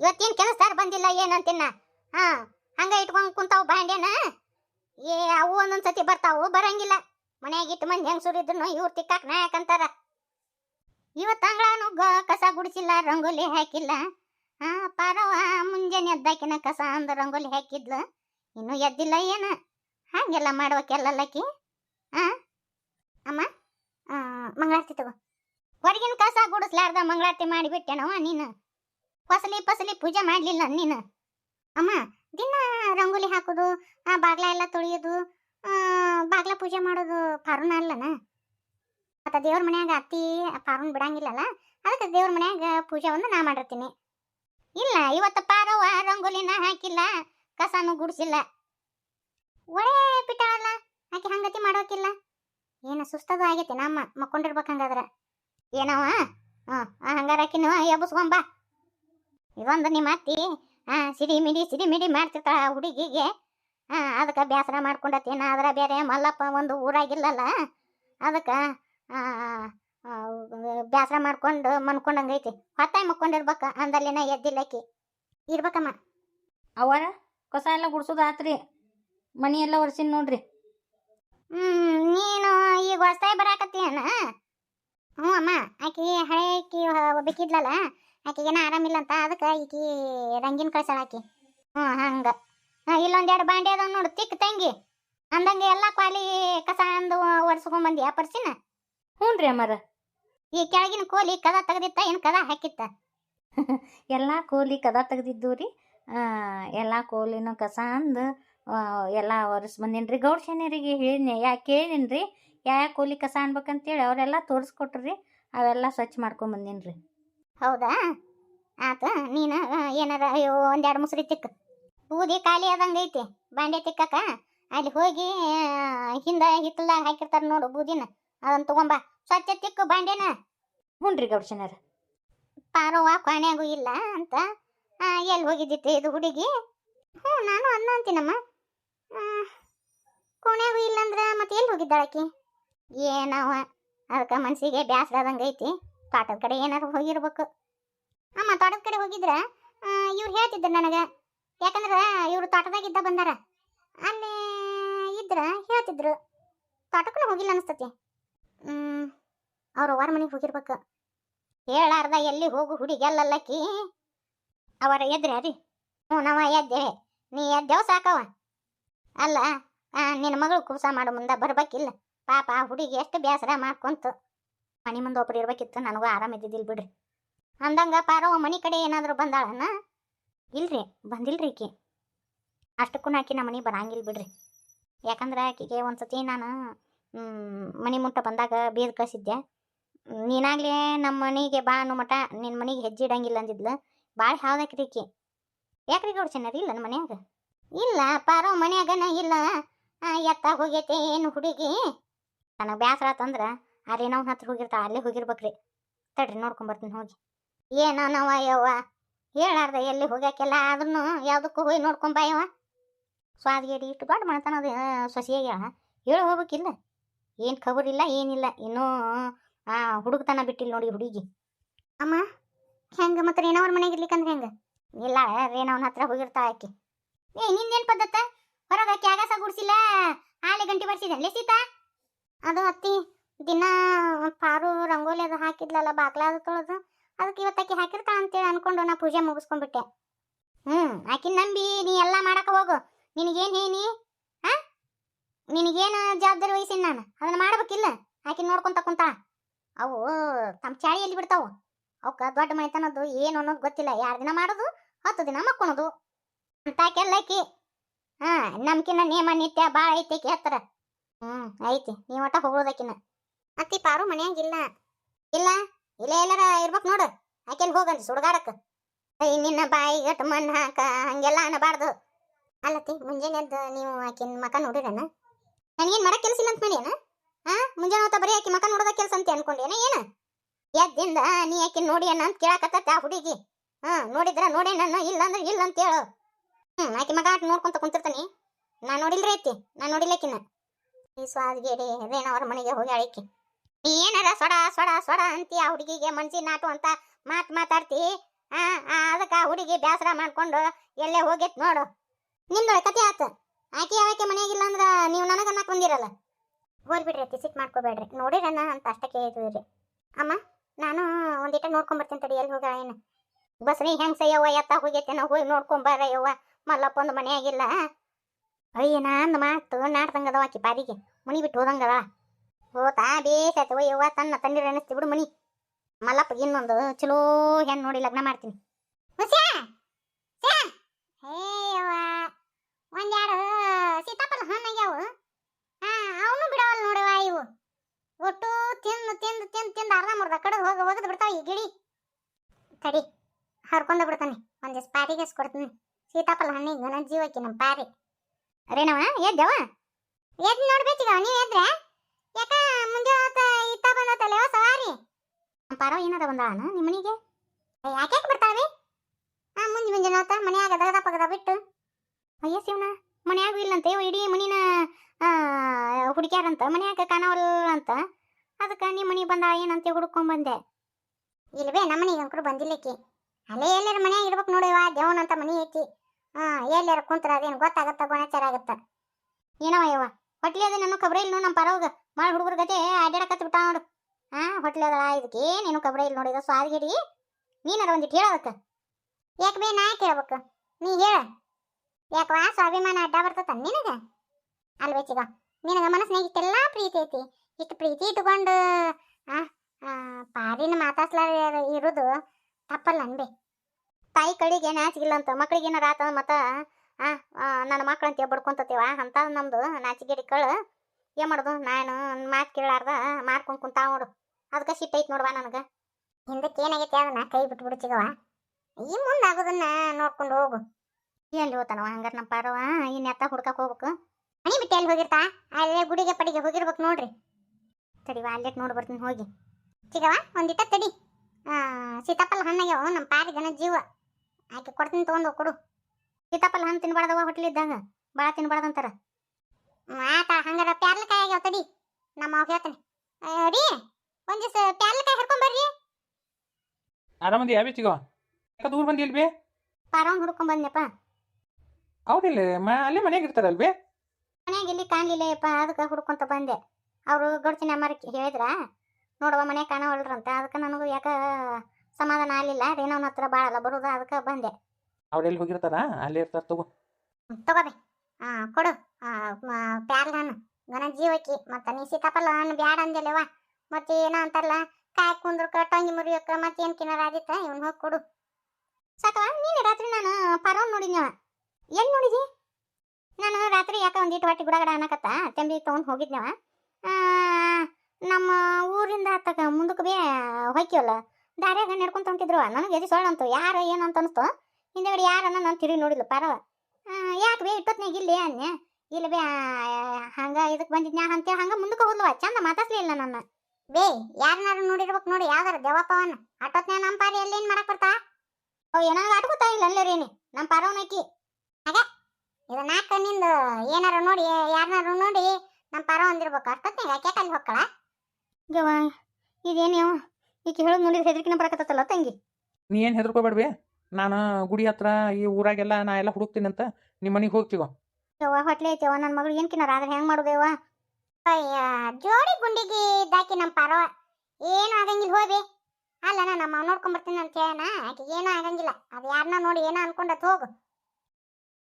ಇವತ್ತೇನ್ ಕೆಲಸದಾರ ಬಂದಿಲ್ಲ, ಏನಂತಿನ್ನ? ಹಾ, ಹಂಗ ಇಟ್ಕೊಂಡ್ ಕುಂತಾವ್ ಬಾಂಡ್ಯನ ಏ, ಅವು ಒಂದೊಂದ್ ಸತಿ ಬರ್ತಾವು, ಬರಂಗಿಲ್ಲ. ಮನ್ಯಾಗ ಇಟ್ಟು ಮಂದಿ ಹೆಂಗ್ ಸುರಿದ್ರು ಇವ್ರು ತಿಕ್ಕಾಕ್ ನಾಯಕಂತಾರ ಇವತ್ತು ಅಂಗಳನು ಗ- ಕಸ ಗುಡಿಸಿಲ್ಲ, ರಂಗೋಲಿ ಹಾಕಿಲ್ಲ. ಹಾ ಪಾರವ ಮುಂಜಾನೆ ಎದ್ದಾಕಿನ ಕಸ ಅಂದ ರಂಗೋಲಿ ಹಾಕಿದ್ಲು. ಇನ್ನು ಎದ್ದಿಲ್ಲ ಏನ? ಹಂಗೆಲ್ಲ ಮಾಡ್ಬೇಕೆಲ್ಲಲ್ಲಕಿ ಹಾ? ಅಮ್ಮ? ಮಂಗಳಾರತಿ ತಗೋ. ಹೊರಗಿನ ಕಸ ಗುಡಿಸ್ಲಾರ್ದ ಮಂಗಳಾರತಿ ಮಾಡಿಬಿಟ್ಟೆನವ ನೀನು? ಫಸಲಿ ಪಸಲಿ ಪೂಜೆ ಮಾಡ್ಲಿಲ್ಲ ನೀನು. ಅಮ್ಮ, ದಿನ ರಂಗೋಲಿ ಹಾಕೋದು, ಆ ಬಾಗ್ಲ ಎಲ್ಲ ತೊಳೆಯೋದು ಬಾಗ್ಲ ಪೂಜೆ ಮಾಡೋದು ಪಾರುನ ಅಲ್ಲನ? ಮತ್ತ ದೇವ್ರ ಮನ್ಯಾಗ ಅತ್ತಿ, ಪಾರುನ್ ಬಿಡಂಗಿಲ್ಲಲ್ಲ ಅದಕ್ಕೆ ದೇವ್ರ ಮನ್ಯಾಗ ಪೂಜೆ ನಾ ಮಾಡಿರ್ತೀನಿ. ಇಲ್ಲ, ಇವತ್ತು ಪಾರವ್ವ ರಂಗೋಲಿನ ಹಾಕಿಲ್ಲ, ಕಸನು ಗುಡಿಸಿಲ್ಲ. ಒಳೆ ಬಿಟ್ಟಾಳಲ್ಲ, ಆಕೆ ಹಂಗತಿ ಮಾಡೋಕಿಲ್ಲ. ಏನ ಸುಸ್ತದು ಆಗೈತಿ ನಮ್ಮ ಮಕ್ಕೊಂಡಿರ್ಬೇಕು ಹಂಗಾದ್ರ ಏನವ ಹಾಂ ಹಂಗಾರ ಆಕಿನ ಎಬ್ಬಸ್ಕೊಂಬ ಇದೊಂದು ನಿಮ್ಮ ಅತ್ತಿ ಆ ಸಿಡಿ ಮಿಡಿ ಸಿಡಿ ಮಿಡಿ ಮಾಡ್ತಿರ್ತಾಳ ಹುಡುಗಿಗೆ. ಆ ಅದಕ್ಕೆ ಬೇಸರ ಮಾಡ್ಕೊಂಡತ್ತೇನ ಆದ್ರೆ ಬೇರೆ ಮಲ್ಲಪ್ಪ ಒಂದು ಊರಾಗಿಲ್ಲಲ್ಲ ಅದಕ್ಕೆ ಬೇಸರ ಮಾಡ್ಕೊಂಡು ಮನ್ಕೊಂಡಂಗೈತಿ ಹೊತ್ತಾಯ್ ಮಕ್ಕೊಂಡಿರ್ಬೇಕ ಅಂದಲ್ಲಿನ ಎದ್ದಿಲ್ಲಕ್ಕಿ. ಇರ್ಬೇಕಮ್ಮ. ಅವರ ಕಸ ಎಲ್ಲ ಗುಡ್ಸೋದು ಆತ್ರಿ ಮನಿ ಎಲ್ಲ ಒರ್ಸಿನ್ ನೋಡ್ರಿ. ಹ್ಮ್ ನೀನು ಈಗ ಹೊಸ್ತಾಯಿ ಬರಾಕತ್ತೀಯನ? ಹ್ಞೂ ಅಮ್ಮ ಆಕಿ ಹಳೆ ಆಕಿ ಒಬ್ಬಕಿದ್ಲಲ್ಲ ಆಕಿಗೇನ ಆರಾಮಿಲ್ಲ ಅಂತ ಅದಕ್ಕೆ ಈಕಿ ರಂಗಿನ ಕಳ್ಸಾಳ ಆಕಿ. ಹ್ಞೂ ಹಂಗ. ಇಲ್ಲೊಂದೆರಡು ಬಾಂಡೆ ಅದಾವ ನೋಡು ತಿಕ್ ತಂಗಿ. ಅಂದಂಗೆ ಎಲ್ಲ ಕ್ವಾಲಿ ಕಸ ಅಂದು ಒರೆಸ್ಕೊಂಬಂದಿ ಆ ಪರ್ಸಿನ? ಹ್ಞೂ ರೀ ಅಮ್ಮರ. ಈ ಕೆಳಗಿನ ಕೋಲಿ ಕದ ತೆಗ್ದಿತ್ತ ಏನು ಕದ ಹಾಕಿತ್ತ? ಎಲ್ಲ ಕೋಲಿ ಕದ ತೆಗೆದಿದ್ದು ರೀ. ಎಲ್ಲ ಕೋಲಿನೂ ಕಸ ಅಂದು ಎಲ್ಲ ಒರೆಸ್ ಬಂದೀನಿ ರೀ. ಗೌಡ್ ಶನಿಯರಿಗೆ ಹೇಳಿನಿ ಯಾಕೆ ಕೇಳಿನಿ ರೀ. ಯಾವ ಕೋಲಿ ಕಸ ಅನ್ಬೇಕಂತೇಳಿ ಅವರೆಲ್ಲ ತೋರಿಸ್ಕೊಟ್ರು ಅವೆಲ್ಲ ಸ್ವಚ್ಛ ಮಾಡ್ಕೊಂಡ್ ಬಂದೀನಿ ರೀ. ಹೌದಾ? ಆತ ನೀನು ಏನಾರ ಅಯ್ಯೋ ಒಂದೆರಡು ಮುಸ್ರಿ ತಿಕ್ಕ. ಬೂದಿ ಖಾಲಿ ಆದಂಗೆ ಐತಿ ಬಾಂಡೆ ತಿಕ್ಕಕ. ಅಲ್ಲಿ ಹೋಗಿ ಹಿಂದೆ ಹಿತ್ತಲ್ದಾಗ ಹಾಕಿರ್ತಾರ ನೋಡು ಬೂದಿನ. ಅದನ್ನ ತಗೊಂಬ. ಸ್ವಚ್ಛ ತಿಕ್ಕು ಬಾಂಡೆನ. ಹ್ಞೂ ರೀ ಗೌಡ್ ಶನಿಯರ ಪಾರವ್ವ ಕ್ವಾಣ್ಯಾಗೂ ಇಲ್ಲ ಅಂತ ಎಲ್ಲಿ ಹೋಗಿದ್ದಿತ್ತು ಇದು ಹುಡುಗಿ? ಹ್ಞೂ ನಾನು ಅನ್ನ ಅಂತೀನಮ್ಮ. ಕೋಣ್ಯಾಗೂ ಇಲ್ಲಂದ್ರೆ ಮತ್ತೆ ಎಲ್ಲಿ ಹೋಗಿದ್ದಾಳಕಿ ಏನವ ಅದಕ್ಕೆ ಮನಸ್ಸಿಗೆ ಬ್ಯಾಸರ ಆದಂಗೆ ಐತಿ. ತೋಟದ ಕಡೆ ಏನಾರು ಹೋಗಿರ್ಬೇಕು. ಅಮ್ಮ, ತೋಟದ ಕಡೆ ಹೋಗಿದ್ರ? ಇವ್ರು ಹೇಳ್ತಿದ್ರು ನನಗೆ. ಯಾಕಂದ್ರೆ ಇವ್ರು ತೋಟದಾಗಿದ್ದ ಬಂದಾರ. ಅಲ್ಲಿ ಇದ್ರ, ಹೇಳ್ತಿದ್ರು. ತೋಟಕ್ಕೂ ಹೋಗಿಲ್ಲ ಅನಿಸ್ತತಿ. ಅವ್ರ ಅವರ ಮನೆಗೆ ಹೋಗಿರ್ಬೇಕು. ಹೇಳಾರ್ದ ಎಲ್ಲಿ ಹೋಗು ಹುಡುಗೆಲ್ಲಲ್ಲಕ್ಕಿ ಅವರ ಎದ್ರೆ ರೀ ಹ್ಞೂ, ನಾವ ಎದ್ದೆ ನೀ ಎದ್ದೇವ್ ಸಾಕವ ಅಲ್ಲ ನಿನ್ನ ಮಗಳು ಕುಸ ಮಾಡೋ ಮುಂದೆ ಬರ್ಬೇಕಿಲ್ಲ. ಪಾಪ ಹುಡುಗಿ ಎಷ್ಟು ಬೇಸರ ಮಾಡ್ಕೊಂತು. ಮನೆ ಮುಂದೆ ಒಬ್ರು ಇರ್ಬೇಕಿತ್ತು, ನನಗೂ ಆರಾಮ ಇದ್ದಿದ್ದಿಲ್ಲ ಬಿಡ್ರಿ. ಅಂದಂಗ ಪಾರವ್ವ ಮನೆ ಕಡೆ ಏನಾದರೂ ಬಂದಾಳನ ಇಲ್ರಿ, ಬಂದಿಲ್ರಿ ಈಕಿ. ಅಷ್ಟಕ್ಕೂ ಆಕಿ ನಮ್ಮ ಮನೆ ಬರಂಗಿಲ್ಲ ಬಿಡ್ರಿ. ಯಾಕಂದ್ರೆ ಆಕಿಗೆ ಒಂದ್ಸತಿ ನಾನು ಮನೆ ಮುಟ್ಟ ಬಂದಾಗ ಬೀದ್ ಕಳಿಸಿದ್ದೆ. ನೀನಾಗ್ಲೇ ನಮ್ಮ ಮನೆಗೆ ಬಾ ಅನ್ನೋ ಮಟ ನಿನ್ನ ಮನೆಗೆ ಹೆಜ್ಜೆ ಇಡಂಗಿಲ್ಲ ಅಂದಿದ್ಲು. ಭಾಳ ಹಾವ್ದಾಕ್ರಿ ಈಕಿ. ಯಾಕ್ರಿ ಗೌಡ್ ಚೆನ್ನಾರಿ ಇಲ್ಲ ನಮ್ಮ ಮನ್ಯಾಗ? ಇಲ್ಲ, ಪಾರೋ ಮನ್ಯಾಗನ ಇಲ್ಲ. ಎತ್ತ ಹೋಗೈತೆ ಏನು ಹುಡುಗಿ? ನನಗೆ ಬ್ಯಾಸರ ಆತಂದ್ರೆ ಆ ರೇಣವ್ನ ಹತ್ರ ಹೋಗಿರ್ತಾ ಅಲ್ಲೇ ಹೋಗಿರ್ಬೇಕ್ರಿ. ತಡ್ರಿ ನೋಡ್ಕೊಂಬರ್ತೀನಿ ಹೋಗಿ. ಏನೋ ನಾವ ಯವ್ವ ಹೇಳಾರ್ದ ಎಲ್ಲಿ ಹೋಗ್ಯಾಕೆಲ್ಲ ಆದ್ರೂ ಯಾವುದಕ್ಕೂ ಹೋಗಿ ನೋಡ್ಕೊಂಬ ಸ್ವಾದಗೇಡಿ ಇಷ್ಟು ದೊಡ್ಡ ಮಾಡ್ತಾನ ಅದು ಸೊಸೆಯಾಗ ಹೇಳಿ ಹೋಗ್ಬೇಕಿಲ್ಲ? ಏನು ಖಬರಿಲ್ಲ ಏನಿಲ್ಲ. ಇನ್ನೂ, ಆ, ಹುಡುಗತನ ಬಿಟ್ಟಿಲ್ಲ ನೋಡಿ ಹುಡುಗಿ. ಅಮ್ಮ, ಹೆಂಗೆ ಮತ್ತೆ ರೇಣವ್ರ ಮನೆಗೆ ಇರ್ಲಿಕ್ಕಂದ್ರೆ ಹೆಂಗೆ? ಇಲ್ಲ ರೇಣವನ ಹತ್ರ ಹೋಗಿರ್ತಾ ಆಕಿ. ಏ, ನಿಂದೇನು ಪದ್ಧತ? ಹೊರಗೆ ಕ್ಯಾಗಸ ಗುಡಿಸಿಲ್ಲ, ಹಾಲೆ ಗಂಟೆ ಬರ್ಸಿದೆ ಸೀತಾ. ಅದು ಅತ್ತಿ, ದಿನ ಪಾರು ರಂಗೋಲಿ ಅದು ಹಾಕಿದ್ಲಲ್ಲ ಬಾಗ್ಲ ಅದು ತೊಳೆದು. ಅದಕ್ಕೆ ಇವತ್ತು ಆಕಿ ಹಾಕಿರ್ತಾಳ ಅಂತೇಳಿ ಅನ್ಕೊಂಡು ನಾ ಪೂಜೆ ಮುಗಿಸ್ಕೊಂಡ್ಬಿಟ್ಟೆ. ಹ್ಮ್, ಆಕಿನ ನಂಬಿ ನೀ ಎಲ್ಲ ಮಾಡಕ ಹೋಗು. ನಿನಗೇನ್ ಹೇನಿ? ಹಾ? ನಿನಗೇನು ಜವಾಬ್ದಾರಿ ವಹಿಸಿನ ನಾನು? ಅದನ್ನ ಮಾಡ್ಬೇಕಿಲ್ಲ? ಆಕಿನ ನೋಡ್ಕೊಂತ ಕುಂತ ಅವು ತಮ್ಮ ಚಾಳಿಯಲ್ಲಿ ಬಿಡ್ತಾವು? ಅವಕ್ಕ ದೊಡ್ಡ ಮನೆತನದ್ದು ಏನು ಅನ್ನೋದು ಗೊತ್ತಿಲ್ಲ. ಎರಡು ದಿನ ಮಾಡೋದು, ಹತ್ತು ದಿನ ಮಕ್ಕೊಳೋದು. ಅಂತ ಕೆಲ್ಲಕಿ ಹಾ ನಮ್ಕಿನ್ನ ನೇಮ ನಿತ್ಯ ಭಾಳ ಐತಿ ಕೇಳ್ತಾರ ಹ್ಮ್, ಐತಿ. ನೀ ಒಟ್ಟ ಹೊಗಳೋದಕಿನ ಅತ್ತಿ ಪಾರು ಮನ್ಯಾಗಿಲ್ಲ ಇಲ್ಲ? ಇಲ್ಲೇ ಎಲ್ಲಾರ ಇರ್ಬೇಕು ನೋಡು. ಆಕೆಲ್ ಹೋಗಂತ ಸುಡ್ಗಾಡಕ್. ಐ ನಿನ್ನ ಬಾಯಿ ಗಟ್ಟು ಮಣ್ಣು ಹಾಕ, ಹಂಗೆಲ್ಲ ಅನ್ನಬಾರ್ದು ಅಲ್ಲತ್ತಿ, ಮುಂಜಾನೆ ಎದ್ದು ನೀವು ಆಕಿನ ಮಕ ನೋಡಿರೇನ? ನನಗೇನು ಮಾಡಕ್ ಕೆಲಸ ಇಲ್ಲ ಅಂತ ಮಾಡ್ಯಾನ? ಹಾ, ಮುಂಜಾನೆ ಹೊತ್ತ ಬರೀ ಆಕಿ ಮಕ ನೋಡೋದ ಕೆಲಸ ಅಂತ ಅನ್ಕೊಂಡೇನ ಏನ? ಎದ್ದಿಂದ ನೀ ಆಕಿನ ಅಣ್ಣ ಅಂತ ಕೇಳಾಕತ್ತ ಆ ಹುಡುಗಿ. ಹಾ, ನೋಡಿದ್ರ ನೋಡಿ ನಾನು ಇಲ್ಲ ಅಂದ್ರೆ ಇಲ್ಲ ಅಂತ ಹೇಳು ಹ್ಮ್, ಆಕಿ ಮಗ ಆಟ ನೋಡ್ಕೊಂತ ಕುಂತಿರ್ತಾನೆ. ನಾ ನೋಡಿಲ್ರಿ ಐತಿ ನಾ ನೋಡಿಲ್ಲಕಿನ ಈ ಸ್ವಾದ್ಗೇಡಿ ರೇಣ ಅವ್ರ ಮನೆಗೆ ಹೋಗಿ ಅಳಿಕಿ ಏನಾರ ಸೊಡ ಸೊಡ ಸೊಡ ಅಂತಿ ಆ ಹುಡುಗಿಗೆ ಮನ್ಸಿನ ನಾಟು ಅಂತ ಮಾತ್ ಮಾತಾಡ್ತಿ? ಆ ಅದಕ್ಕ ಹುಡುಗಿ ಬ್ಯಾಸರ ಮಾಡ್ಕೊಂಡು ಎಲ್ಲೇ ಹೋಗೈತ್ ನೋಡು. ನಿಮ್ದೊಳ ಕತೆ ಆತ. ಆಕೆ ಯಾಕೆ ಮನೆಯಾಗಿಲ್ಲ ಅಂದ್ರ ನೀವು ನನಗೆ ಅನ್ನಕ್ ಬಂದಿರಲ್ಲ. ಹೋಗ್ಬಿಡ್ರಿ ಅತ್ತಿ ಸಿಟ್ ಮಾಡ್ಕೋಬೇಡ್ರಿ. ನೋಡಿರನ ಅಂತ ಅಷ್ಟ ಕೇಳಿದ್ರಿ ಅಮ್ಮ, ನಾನು ಒಂದಿಟ ನೋಡ್ಕೊಂಬರ್ತೀನಿ ತಡಿ, ಎಲ್ಲಿ ಹೋಗ ಏನು? ಬಸ್ರಿ ಹೆಂಗ್ ಸಯ್ಯವ್ವ ಎತ್ತ ಹೋಗೈತೇನೋ ಹೋಗಿ ನೋಡ್ಕೊಂಡ್ ಬರ್ರ ಯವ್ವ ಮಲ್ಲಪ್ಪ ಒಂದು ಮನೆಯಾಗಿಲ್ಲ. ಅಯ್ಯ ಅಂದ ಮಾತು ನಾಡ್ದಂಗದವ ಆಕಿ ಬಾರಿಗೆ. ಮುನಿ ಬಿಟ್ಟು ಹೋದಂಗದ ಹೋತಾ ಬೇಸಾಯ್ತು ಯವ್ವ, ತನ್ನ ತಂದಿರ ಅನಿಸ್ತಿ ಬಿಡು ಮನಿ. ಮಲ್ಲಪ್ಪ ಇನ್ನೊಂದು ಚಲೋ ಹೆಣ್ಣು ನೋಡಿ ಲಗ್ನ ಮಾಡ್ತೀನಿ. ಒಂದೆರಡು ಸೀತಾಫಲ ಹಣ್ಣಾಗ್ಯಾವು ಅವನು ಬಿಡವಲ್ಲ ನೋಡವ ಇವು. ಒಟ್ಟು ತಿಂದು ತಿಂದು ತಿಂದು ತಿಂದು ಅರ್ಧ ಮುರ್ದ ಕಡ ಹೋಗಿ ಹೋಗದ್ ಬಿಡ್ತಾವ ಈ ಗಿಳಿ. ತಡಿ, ಹರ್ಕೊಂಡ ಬಿಡ್ತಾನೆ ಒಂದಿಷ್ಟು ಪಾರಿಗೆ ಕೊಡ್ತೀನಿ. ಸೀತಾಫಲ ಹಣ್ಣಿಗೆ ನನ್ನ ಜೀವಕ್ಕೆ ನಮ್ಮ ಪಾರಿ. ರೇಣವ ಎದ್ದವ ಎದ್ ನೋಡ್ಬೇಕೀಗ ನೀವು ಎದ್ರೆ? ನಮ್ಮ ಏನದ ಬಂದಾನ ಬಂದಾಳನ ನಿಮ್ಮ ಮನೆಗೆ? ಯಾಕೆ ಬರ್ತಾವೆ ಹಾ ಮುಂಜಿ ಮುಂಜಾನೆ ಹೊತ್ತ ಮನ್ಯಾಗ ದಗದ ಪಗದ ಬಿಟ್ಟು. ಅಯ್ಯ ಶಿವನ, ಮನ್ಯಾಗೂ ಇಲ್ಲಂತೆ ಇಡೀ ಮನಿನ ಹುಡುಕ್ಯಾರಂತ, ಮನ್ಯಾಗ ಕಾಣವಲ್ಲ ಅಂತ ಅದಕ್ಕೆ ನಿಮ್ಮ ಮನೆಗೆ ಬಂದ ಏನಂತ ಬಂದೆ ಇಲ್ವೇ ನಮ್ಮ ಮನೆಗೆ ಅಂಕರು ಬಂದಿಲ್ಲಕಿ. ಅಲ್ಲೇ ಎಲ್ಲರ ಮನ್ಯಾಗ ಇರ್ಬೇಕು ನೋಡಿವ ದೇವನ್ ಅಂತ ಮನಿ ಐತಿ. ಹಾ ಎಲ್ಲಾರ ಕುಂತ್ರ ಅದೇನು ಗೊತ್ತಾಗತ್ತ, ಗುಣಾಚಾರ ಆಗತ್ತ. ಏನವ ಯವ್ವ ಹೊಟ್ಲಿ ಅದೇ ನನ್ನ ಕಬ್ರ ಇಲ್ಲ ನಮ್ಮ ಪರವಾಗ? ಮಾಡ ಹುಡುಗರ ಗತೆ ಅಡ್ಡಾಡಕತ್ತ ಬಿಟ್ಟ ನೋಡು. ಹಾ ಹೊಟ್ಲಿ ಅದಳ ಇದಕ್ಕೆ ನೀನು ಕಬ್ರ ಇಲ್ಲ ನೋಡಿದ ಸ್ವಾದಿಗಿಡಿ ನೀನಾರ ಒಂದಿಟ್ಟು ಹೇಳೋದಕ್ಕೆ ಯಾಕೆ ಬೇ ನಾ ಕೇಳ್ಬೇಕು ನೀ ಹೇಳ. ಯಾಕವಾ ಸ್ವಾಭಿಮಾನ ಅಡ್ಡ ಬರ್ತದ ನಿನಗೆ? ಅಲ್ವೇ ಚಿಗ, ನಿನಗೆ ಮನಸ್ಸಿನಾಗ ಇಷ್ಟೆಲ್ಲ ಪ್ರೀತಿ ಐತಿ. ಇಷ್ಟು ಪ್ರೀತಿ ಇಟ್ಕೊಂಡು ಪಾರಿನ ಮಾತಾಡ್ಸ್ಲಾರ ಇರೋದು ತಪ್ಪಲ್ಲ ಅನ್ಬೆ. ತಾಯಿ ಕಡೆಗೆ ನಾಚಿಗಿಲ್ಲ ಅಂತ, ಮಕ್ಳಿಗೆ ಏನಾರ ಆತ ಮತ್ತ ನನ್ನ ಮಕ್ಳಂತ ಬಡ್ಕೊಂತತೀವ ಅಂತ ನಮ್ದು ನಾಚಿಗಿರಿ ಕಳು ಏನ್ ಮಾಡೋದು? ನಾನು ಮಾತು ಕೇಳಾರ್ದ ಮಾಡ್ಕೊಂಡ್ ಕುಂತಾವ ನೋಡು. ಅದಕ್ಕೆ ಸಿಟ್ಟೈತ್ ನೋಡ್ವಾ ನನಗೆ. ಹಿಂದಕ್ಕೆ ಏನಾಗೈತಿ ಅದನ್ನ ಕೈ ಬಿಟ್ಬಿಡು ಚಿಗವ ಈ ಮುಂದೆ ಆಗೋದನ್ನ ನೋಡ್ಕೊಂಡು ಹೋಗು. ಎಲ್ಲಿ ಹೋತಾನವ ಹಂಗಾರ ನಮ್ಮ ಪಾರವ ಇನ್ ಎತ್ತ ಹುಡ್ಕಕ್ ಹೋಗ್ಬೇಕು. ಮನಿ ಬಿಟ್ಟು ಎಲ್ಲಿ ಹೋಗಿರ್ತಾ? ಅಲ್ಲೇ ಗುಡಿಗೆ ಪಡಿಗೆ ಹೋಗಿರ್ಬೇಕು ನೋಡ್ರಿ. ತಡಿವ ಅಲ್ಲೇ ನೋಡಿ ಬರ್ತೀನಿ, ಹೋಗಿ. ಚಿಗವ ಒಂದಿಟ್ಟ ತಡಿ. ಸೀತಾಫಲ ಹಣ್ಣಾಗ್ಯಾವ, ನಮ್ಮ ಪಾರಿಗನ ಜೀವ. ಆಕೆ ಕೊಡ್ತೀನಿ ತೊಗೊಂಡು ಕೊಡು. ಸೀತಾಫಲ ಹಣ್ಣು ತಿನ್ಬಾರ್ದವ ಹೋಟ್ಲಿದ್ದಾಗ. ಭಾಳ ತಿನ್ಬಾರ್ದಂತಾರ. ಆತ ಹಂಗಾರ ಪ್ಯಾರ್ಲಕಾಯಿ ಆಗ್ಯಾವ ತಡಿ. ನಮ್ಮ ಅವ್ವ ಹೇಳ್ತಾನೆ ರೀ ಒಂದ್ ದಿವಸ ಪ್ಯಾರ್ಲಕಾಯಿ ಹರ್ಕೊಂಬರ್ರಿ ಆರಾಮದಿ ಯಾವ ಸಿಗೋ ಯಾಕ ದೂರ ಬಂದಿ ಇಲ್ವೇ ಪಾರವನ್ ಹುಡ್ಕೊಂಡ್ ಬಂದ್ನಪ್ಪ. ಹೌದಿಲ್ಲ ಮ ಅಲ್ಲೇ ಮನ್ಯಾಗ ಇರ್ತಾರಲ್ವೇ ಮನ್ಯಾಗ ಇಲ್ಲಿ ಕಾಣ್ಲಿಲ್ಲಪ್ಪ ಅದಕ್ಕೆ ಹುಡ್ಕೊಂತ ಬಂದೆ. ಅವರು ಗಡ್ಚಿನ ಅಮ್ಮರಕ್ಕೆ ಹೇಳಿದ್ರ ನೋಡುವ ಮನೆ ಕಾಣವಲ್ರಂತ ಅದಕ್ಕೆ ನನಗೂ ಯಾಕ ಸಮಾಧಾನ ಆಗಲಿಲ್ಲ ರೇನವನ ಹತ್ರ ಬಾಳಲ್ಲ ಬರೋದು ಅದಕ್ಕೆ ಬಂದೆ. ಅವ್ರೆಲ್ಲಿ ಹೋಗಿರ್ತಾರ? ಅಲ್ಲಿ ಇರ್ತಾರ ತಗೋ. ತಗೋಬೆ. ಹಾ ಕೊಡು. ಪ್ಯಾರ್ಲ ಹಣ್ಣು ಗನ ಜೀವಕ್ಕಿ ಮತ್ತ ನೀ ಸೀತಾಫಲ ಹಣ್ಣು ಬ್ಯಾಡ ಅಂದೆಲ್ಲವ ಮತ್ತೆ ಏನೋ ಅಂತಾರಲ್ಲ, ಕಾಯಿ ಕುಂದ್ರಕ, ಟಂಗಿ ಮುರಿಯಕ, ಮತ್ತೆ ಏನ್ ಕಿನಾರ ಆದಿತ್ತ, ಇವನ್ ಹೋಗಿ ಕೊಡು. ಸಾಕವ ನೀನು ರಾತ್ರಿ ನಾನು ಪರವನ್ ನೋಡಿದ್ನವ. ಎಲ್ಲಿ ನೋಡಿದಿ? ನಾನು ರಾತ್ರಿ ಯಾಕ ಒಂದಿಟ್ಟು ಹೊಟ್ಟಿ ಗುಡಗಡ ಅನ್ನಕತ್ತ, ತೆಂಬಿ ತಗೊಂಡ್ ಹೋಗಿದ್ನವ. ನಮ್ಮ ಊರಿಂದ ತಕ ಮುಂದಕ್ಕೆ ಬೇ ಹೊಯ್ಕಿವಲ್ಲ ದಾರ್ಯಾಗ ನಡ್ಕೊಂತ ಹೊಂಟಿದ್ರು ನನಗೆ ಎದಿ ಸೊಳ್ಳ ಅಂತು, ಯಾರ ಅಂತ ಅನಿಸ್ತು. ಹಿಂದೆಗಡೆ ಯಾರನ್ನ ನಾನು ತಿರುಗಿ ನೋಡಿಲ್ಲ, ಪರವ. ಯಾಕೆ ಬೇ ಇಟ್ಟೊತ್ನಾಗ ಇಲ್ಲಿ ಅನ್ಯ? ಇಲ್ಲ ಬೇ ಹಂಗ ಇದಕ್ಕೆ ಬಂದಿದ್ನ್ಯಾ ಅಂತೇಳಿ ಹಂಗ ಮುಂದಕ್ಕೆ ಹೋದ್ಲವ ಚಂದ ಮಾತಾಡ್ಲಿಲ್ಲ ನನ್ನ ಬೇ ಯಾರನ್ನಾರು ನೋಡಿರ್ಬೇಕು ನೋಡಿ ಯಾವ್ದಾರ ದೇವಪ್ಪವನ್ನ. ಆಟೋತ್ನ ನಮ್ಮ ಪಾರಿ ಎಲ್ಲಿ ಏನ್ ಮಾಡಕ್ ಬರ್ತಾ ಅವ್ ಏನಾಗ ಆಟಕೋತಾ ಇಲ್ಲ ಅಲ್ಲರೇನಿ ನಮ್ಮ ಪಾರವನಕ್ಕಿ ಹಾಗ ಇದು ನಾಲ್ಕು ನಿಂದು ಏನಾರ ನೋಡಿ ಯಾರನ್ನಾರು ನೋಡಿ ನಮ್ಮ ಪಾರ ಅಂದಿರ್ಬೇಕು. ಅಷ್ಟೊತ್ನಾಗ ಯಾಕೆ ಅಲ್ಲಿ ಹೊಕ್ಕಳ ಗವ ಇದೇನು ಈಕೆ ಹೇಳೋದು ನೋಡಿದ್ರೆ ಹೆದರಿಕಿನ ಬರಕತ್ತಲ್ಲ ತಂಗಿ? ನೀ ಏನು ಹೆದರ್ಕೋಬೇಡ್ಬೇ ನಾನು ಗುಡಿ ಹತ್ರ ಈ ಊರಾಗೆಲ್ಲ ನಾ ಎಲ್ಲ ಹುಡುಕ್ತೀನಿ ಅಂತ ನಿಮ್ಮ ಮನೆಗೆ ಹೋಗ್ತೀವ ಯವ್ವ ಹೊಟ್ಲೆ ಐತೆವ ನನ್ನ ಮಗಳು ಏನ್ ಕಿನ್ನಾರ ಆದ್ರೆ ಹೆಂಗ್ ಮಾಡುದೇವ ಅಯ್ಯ ಜೋಡಿ ಗುಂಡಿಗೆ ದಾಕಿ ನಮ್ಮ ಪರವ. ಏನು ಆಗಂಗಿಲ್ಲ ಹೋಗಿ ಅಲ್ಲ, ನಾ ನಮ್ಮ ನೋಡ್ಕೊಂಡ್ ಬರ್ತೀನಿ ಅಂತ ಹೇಳಣ. ಆಕೆಗೆ ಏನೂ ಆಗಂಗಿಲ್ಲ. ಅದು ಯಾರನ್ನ ನೋಡಿ ಏನೋ ಅನ್ಕೊಂಡತ್ ಹೋಗು.